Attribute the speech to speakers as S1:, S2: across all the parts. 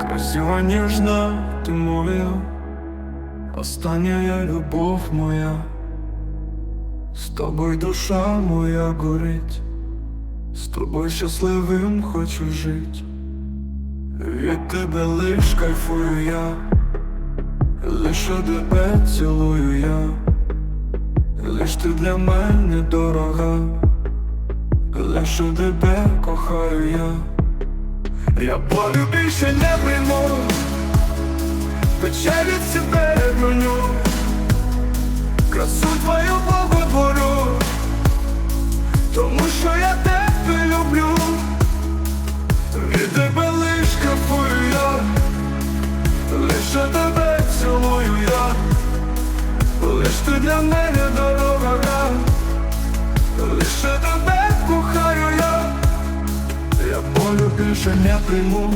S1: Красива ніжна, ти моя, остання любов моя, з тобою душа моя горить, з тобою щасливим хочу жить. Від тебе лиш кайфую я, лише тебе цілую я, лиш ти для мене дорога, лише тебе кохаю я. Я болю більше не прийму. Печаль від себе гоню Красу твою боготворю Тому що я тебе люблю. Від тебе лиш кайфую я. Лише тебе цілую я. Лиш ти для мене дорога не прийму.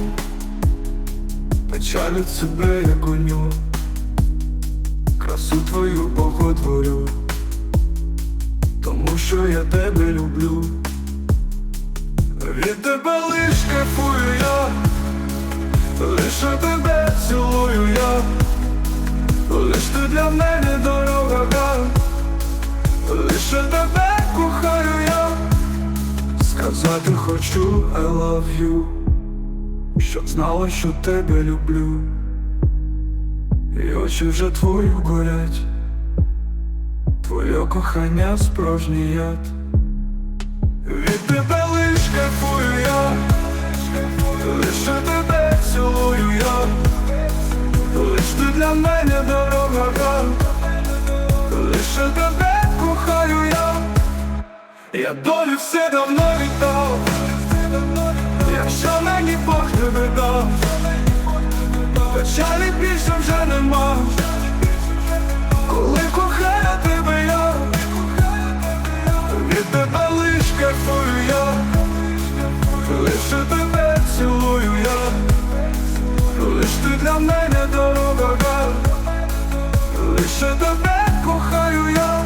S1: Печаль від себе я гоню. Красу твою боготворю. Тому що я тебе люблю. Від тебе лиш кайфую я. Лише тебе цілую я. Лиш ти для мене дорога Сказати хочу I love you. Щоб знала, що тебе люблю. І очі вже твої горять. Твоє кохання справжній яд. Від тебе лиш кайфую я. Лише тебе цілую я. Лиш ти для мене я долю все давно віддав. Якщо мені Бог не видав Печалі більше вже нема Коли кохаю тебе я Від тебе лиш кайфую я. Лише тебе цілую я. Лиш ти для мене дорога Лише тебе кохаю я